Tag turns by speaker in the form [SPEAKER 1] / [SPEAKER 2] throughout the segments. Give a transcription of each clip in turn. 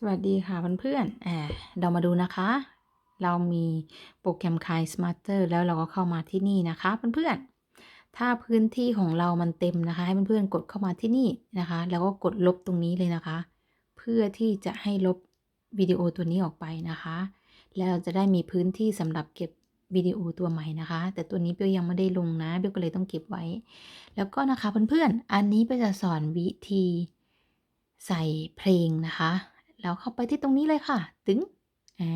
[SPEAKER 1] สวัสดีค่ะเพื่อนๆแอบเรามาดูนะคะ เรามีโปรแกรม Kai Smarter แล้วเราก็เข้ามาที่นี่นะคะเพื่อนๆ ถ้าพื้นที่ของเรามันเต็มนะคะ ให้เพื่อนๆ กดเข้ามาที่นี่นะคะ แล้วก็กดลบตรงนี้เลยนะคะ เพื่อที่จะให้ลบวิดีโอตัวนี้ออกไปนะคะ แล้วเราจะได้มีพื้นที่สำหรับเก็บวิดีโอตัวใหม่นะคะ แต่ตัวนี้เปียวยังไม่ได้ลงนะเปียวก็เลยต้องเก็บไว้ แล้วก็นะคะเพื่อนๆ อันนี้เปียวจะสอนวิธีใส่เพลงนะคะ แล้วเข้าไปที่ตรงนี้เลยค่ะ ตึงอ่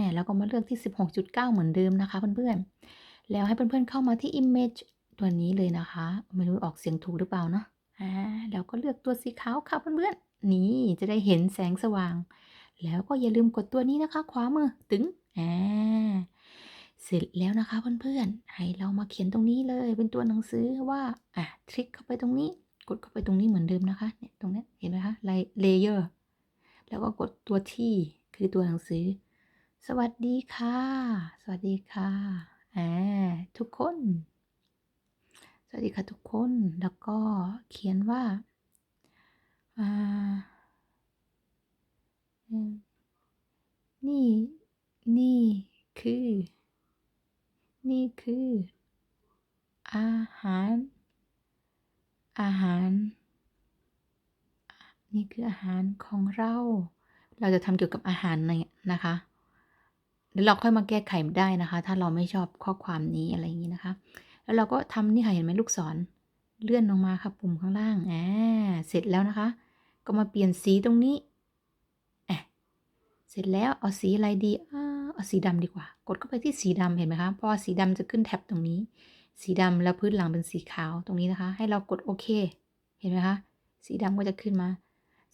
[SPEAKER 1] าแล้วก็มาเลือกที่ 16.9 เหมือนเดิมนะคะเพื่อนๆ แล้วให้เพื่อนๆเข้ามาที่ image ตัวนี้เลยนะคะ ไม่รู้ออกเสียงถูกหรือเปล่าเนาะอ่าแล้วก็เลือกตัวสีขาวค่ะเพื่อนๆ นี่จะได้เห็นแสงสว่าง แล้วก็อย่าลืมกดตัวนี้นะคะ ขวามือ ตึงอ่าเสร็จแล้วนะคะเพื่อนๆ ให้เรามาเขียนตรงนี้เลยเป็นตัวหนังสือว่าอะคลิกเข้าไปตรงนี้ กดเข้าไปตรงนี้เหมือนเดิมนะคะเนี่ยตรงนี้เห็นไหมคะเลเยอร์ แล้วก็กดตัวที่คือตัวหนังสือ สวัสดีค่ะ สวัสดีค่ะอ่าทุกคน สวัสดีค่ะทุกคน แล้วก็เขียนว่าอ่านี่ นี่คือ นี่คือ อาหาร อาหาร นี่คืออาหารของเรา เราจะทำเกี่ยวกับอาหารในนะคะเดี๋ยวเราค่อยมาแก้ไขได้นะคะ ถ้าเราไม่ชอบข้อความนี้อะไรอย่างนี้นะคะ แล้วเราก็ทำนี่ค่ะเห็นไหมลูกศรเลื่อนลงมาค่ะปุ่มข้างล่างอ่าเสร็จแล้วนะคะ ก็มาเปลี่ยนสีตรงนี้แอะเสร็จแล้วเอาสีอะไรดีอ่าเอาสีดำดีกว่า กดเข้าไปที่สีดำเห็นไหมคะเพราะสีดำจะขึ้นแท็บตรงนี้ สีดำแล้วพื้นหลังเป็นสีขาวตรงนี้นะคะ ให้เรากดโอเค เห็นไหมคะ สีดำก็จะขึ้นมา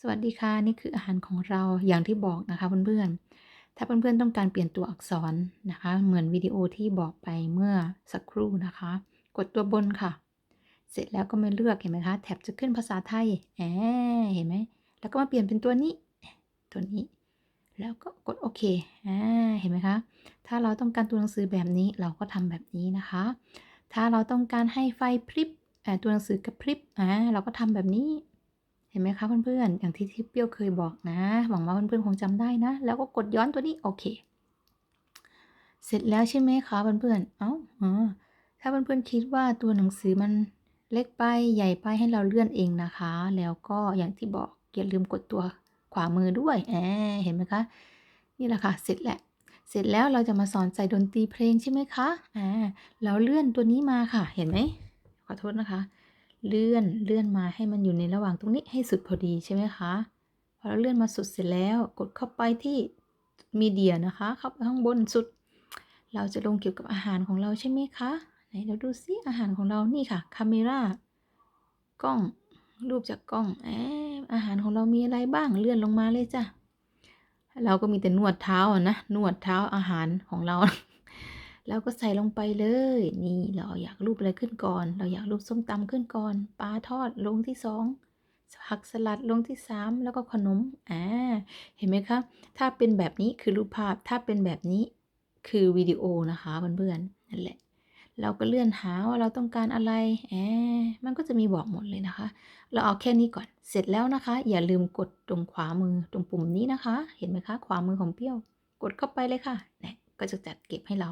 [SPEAKER 1] สวัสดีค่ะนี่คืออาหารของเราอย่างที่บอกนะคะเพื่อนๆ ถ้าเพื่อนๆต้องการเปลี่ยนตัวอักษรนะคะ เหมือนวิดีโอที่บอกไปเมื่อสักครู่นะคะ กดตัวบนค่ะ เสร็จแล้วก็มาเลือกเห็นไหมคะแท็บจะขึ้นภาษาไทยแหมเห็นไหมแล้วก็มาเปลี่ยนเป็นตัวนี้ ตัวนี้ แล้วก็กดโอเคอ่าเห็นไหมคะถ้าเราต้องการตัวหนังสือแบบนี้เราก็ทำแบบนี้นะคะ ถ้าเราต้องการให้ไฟพริบตัวหนังสือกระพริบอ่าเราก็ทำแบบนี้ เห็นไหมคะเพื่อนๆ อย่างที่ที่เปรี้ยวเคยบอกนะ หวังว่าเพื่อนๆคงจำได้นะ แล้วก็กดย้อนตัวนี้โอเค เสร็จแล้วใช่ไหมคะเพื่อนๆ เอ้าถ้าเพื่อนๆคิดว่าตัวหนังสือมันเล็กไปใหญ่ไปให้เราเลื่อนเองนะคะ แล้วก็อย่างที่บอกอย่าลืมกดตัวขวามือด้วยแอเห็นไหมคะ นี่แหละค่ะ เสร็จแหละ เสร็จแล้วเราจะมาสอนใส่ดนตรีเพลงใช่ไหมคะอ่าเราเลื่อนตัวนี้มาค่ะ เห็นไหม ขอโทษนะคะ เลื่อนเลื่อนมาให้มันอยู่ในระหว่างตรงนี้ให้สุดพอดีใช่ไหมคะพอเราเลื่อนมาสุดเสร็จแล้วกดเข้าไปที่มีเดียนะคะเข้าไปข้างบนสุด เราจะลงเกี่ยวกับอาหารของเราใช่ไหมคะไหนเราดูซิอาหารของเรานี่ค่ะคาเมรากล้องรูปจากกล้องแอบอาหารของเรามีอะไรบ้างเลื่อนลงมาเลยจ้ะเราก็มีแต่นวดเท้าอะนะนวดเท้าอาหารของเรา แล้วก็ใส่ลงไปเลย นี่เราอยากรูปอะไรขึ้นก่อน เราอยากรูปส้มตำขึ้นก่อน ปลาทอดลงที่สองผักสลัดลงที่สามแล้วก็ขนมอ่าเห็นไหมคะ ถ้าเป็นแบบนี้คือรูปภาพ ถ้าเป็นแบบนี้คือวิดีโอนะคะเพื่อนๆนั่นแหละ เราก็เลื่อนหาว่าเราต้องการอะไรแอบมันก็จะมีบอกหมดเลยนะคะ เราเอาแค่นี้ก่อน เสร็จแล้วนะคะ อย่าลืมกดตรงขวามือตรงปุ่มนี้นะคะ เห็นไหมคะ ขวามือของเปี้ยว กดเข้าไปเลยค่ะเนี่ยก็จะจัดเก็บให้เรา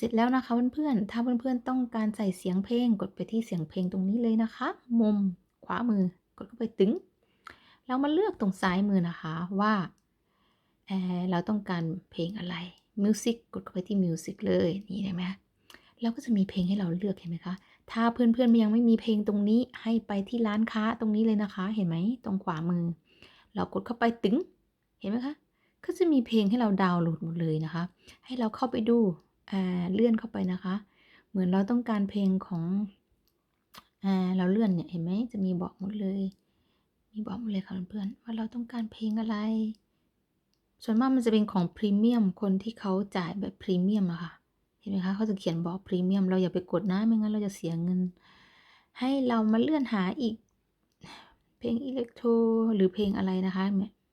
[SPEAKER 1] เสร็จแล้วนะคะเพื่อนๆ ถ้าเพื่อนๆต้องการใส่เสียงเพลงกดไปที่เสียงเพลงตรงนี้เลยนะคะ มุมขวามือกดเข้าไปตึง เรามาเลือกตรงซ้ายมือนะคะว่าเเราต้องการเพลงอะไร Music กดเข้าไปที่ Music เลยนี่เห็นไหมแล้วก็จะมีเพลงให้เราเลือกเห็นไหมคะ ถ้าเพื่อนๆยังไม่มีเพลงตรงนี้ให้ไปที่ร้านค้าตรงนี้เลยนะคะ เห็นไหมตรงขวามือ เรากดเข้าไปตึง เห็นไหมคะ ก็จะมีเพลงให้เราดาวน์โหลดหมดเลยนะคะ ให้เราเข้าไปดู เลื่อนเข้าไปนะคะ เหมือนเราต้องการเพลงของเราเลื่อนเนี่ยเห็นไหมจะมีบอกหมดเลย มีบอกหมดเลยค่ะเพื่อนๆว่าเราต้องการเพลงอะไร ส่วนมากมันจะเป็นของพรีเมียมคนที่เขาจ่ายแบบพรีเมียมอะค่ะเห็นไหมคะเขาจะเขียนบอกพรีเมียมเราอย่าไปกดนะไม่งั้นเราจะเสียเงิน ให้เรามาเลื่อนหาอีก เพลงอิเล็กโทรหรือเพลงอะไรนะคะ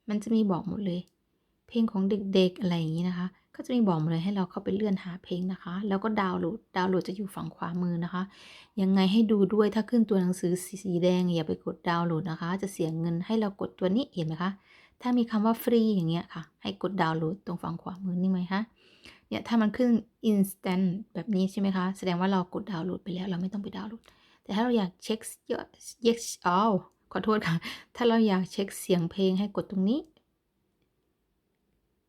[SPEAKER 1] มันจะมีบอกหมดเลย เพลงของเด็กๆอะไรอย่างนี้นะคะ ก็จะมีบอกมาเลยให้เราเข้าไปเลื่อนหาเพลงนะคะ แล้วก็ดาวน์โหลด ดาวน์โหลดจะอยู่ฝั่งขวามือนะคะ ยังไงให้ดูด้วยถ้าขึ้นตัวหนังสือสีแดงอย่าไปกดดาวน์โหลดนะคะ จะเสียเงินให้เรากดตัวนี้เห็นไหมคะ ถ้ามีคำว่าฟรีอย่างเงี้ยค่ะ ให้กดดาวน์โหลดตรงฝั่งขวามือนี่ไหมคะ เนี่ยถ้ามันขึ้น instant แบบนี้ใช่ไหมคะ แสดงว่าเรากดดาวน์โหลดไปแล้วเราไม่ต้องไปดาวน์โหลด แต่ถ้าเราอยากเช็คเยอะ yes อ้าวขอโทษค่ะ ถ้าเราอยากเช็คเสียงเพลงให้กดตรงนี้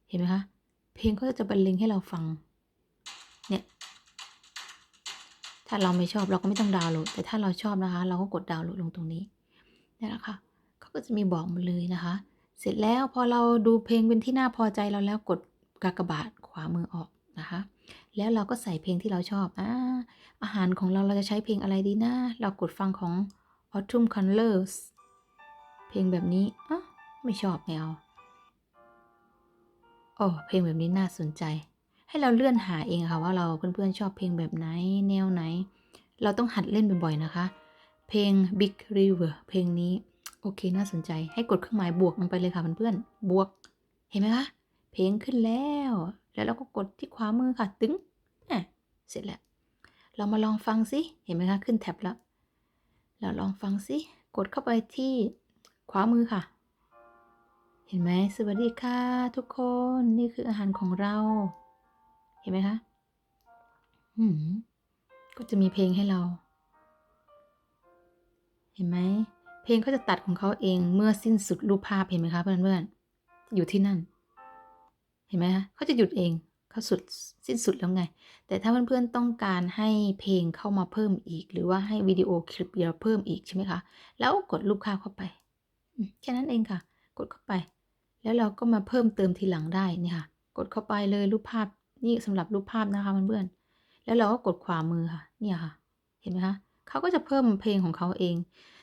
[SPEAKER 1] เห็นไหมคะ เพลงก็จะบรรเลงให้เราฟัง เนี่ย ถ้าเราไม่ชอบเราก็ไม่ต้องดาวน์โหลด แต่ถ้าเราชอบนะคะ เราก็กดดาวน์โหลดลงตรงนี้นี่แหละค่ะเขาก็จะมีบอกหมดเลยนะคะ เสร็จแล้วพอเราดูเพลงเป็นที่น่าพอใจเราแล้วกดกากบาทขวามือออกนะคะ แล้วเราก็ใส่เพลงที่เราชอบอ่าอาหารของเราเราจะใช้เพลงอะไรดีนะ เรากดฟังของ Autumn Colors เพลงแบบนี้อะไม่ชอบไม่เอา โอ้เพลงแบบนี้น่าสนใจ ให้เราเลื่อนหาเองค่ะว่าเราเพื่อนๆชอบเพลงแบบไหนแนวไหน เราต้องหัดเล่นบ่อยๆนะคะ เพลง Big River เพลงนี้โอเคน่าสนใจ ให้กดเครื่องหมายบวกลงไปเลยค่ะเพื่อนๆบวก เห็นไหมคะเพลงขึ้นแล้ว แล้วเราก็กดที่ขวามือค่ะ ตึ้งอะเสร็จแล้ว เรามาลองฟังสิเห็นไหมคะขึ้นแท็บแล้วเราลองฟังสิกดเข้าไปที่ขวามือค่ะ เห็นไหมสวัสดีค่ะทุกคนนี่คืออาหารของเรา เห็นไหมคะอืมก็จะมีเพลงให้เรา เห็นไหมเพลงเขาจะตัดของเขาเองเมื่อสิ้นสุดรูปภาพเห็นไหมคะเพื่อนๆอนอยู่ที่นั่น เห็นไหมคะเขาจะหยุดเองเขาสุดสิ้นสุดแล้วไง แต่ถ้าเพื่อนๆต้องการให้เพลงเข้ามาเพิ่มอีก หรือว่าให้วิดีโอคลิปเราเพิ่มอีกใช่ไหมคะแล้วกดรูปภาพเข้าไปแค่นั้นเองค่ะ กดเข้าไป แล้วเราก็มาเพิ่มเติมทีหลังได้นี่ค่ะ กดเข้าไปเลยรูปภาพนี่สำหรับรูปภาพนะคะเพื่อนๆแล้วเราก็กดขวามือค่ะ เนี่ยค่ะ เห็นไหมคะเขาก็จะเพิ่มเพลงของเขาเอง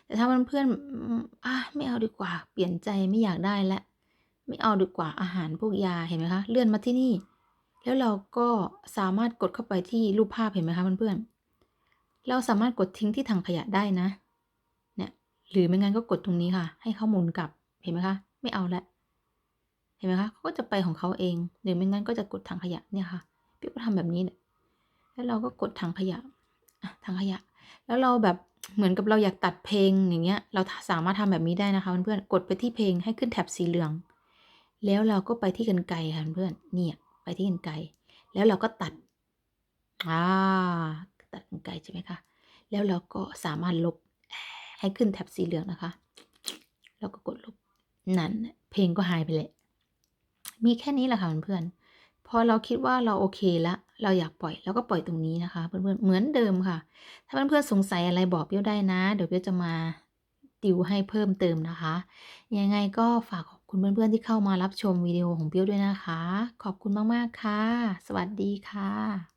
[SPEAKER 1] แต่ถ้าเพื่อนๆอะไม่เอาดีกว่า เปลี่ยนใจไม่อยากได้แล้วไม่เอาดีกว่าอาหารพวกยาเห็นไหมคะ เลื่อนมาที่นี่ แล้วเราก็สามารถกดเข้าไปที่รูปภาพเห็นไหมคะเพื่อนๆเราสามารถกดทิ้งที่ถังขยะได้นะ เนี่ยหรือไม่งั้นก็กดตรงนี้ค่ะ ให้เขาหมุนกลับเห็นไหมคะ ไม่เอาละ ห็นไหมคะเขาก็จะไปของเขาเอง หรือไม่งั้นก็จะกดถังขยะเนี่ยค่ะ พี่ก็ทำแบบนี้เนี่ยแล้วเราก็กดถังขยะถังขยะ แล้วเราแบบเหมือนกับเราอยากตัดเพลงอย่างเงี้ย เราสามารถทำแบบนี้ได้นะคะเพื่อนๆกดไปที่เพลงให้ขึ้นแถบสีเหลือง แล้วเราก็ไปที่กันไกรค่ะเพื่อนเนี่ยไปที่กันไกรแล้วเราก็ตัดอ่าตัดกันไกรใช่ไหมคะแล้วเราก็สามารถลบให้ขึ้นแถบสีเหลืองนะคะ แล้วก็กดลบนั่นเพลงก็หายไปเลย มีแค่นี้แหละค่ะเพื่อนๆพอเราคิดว่าเราโอเคแล้วเราอยากปล่อยเราก็ปล่อยตรงนี้นะคะ เพื่อนๆเหมือนเดิมค่ะ ถ้าเพื่อนๆสงสัยอะไรบอกเปี้ยวได้นะ เดี๋ยวเปี้ยวจะมาติวให้เพิ่มเติมนะคะ ยังไงก็ฝากขอบคุณเพื่อนๆที่เข้ามารับชมวิดีโอของเปี้ยวด้วยนะคะ ขอบคุณมากๆค่ะ สวัสดีค่ะ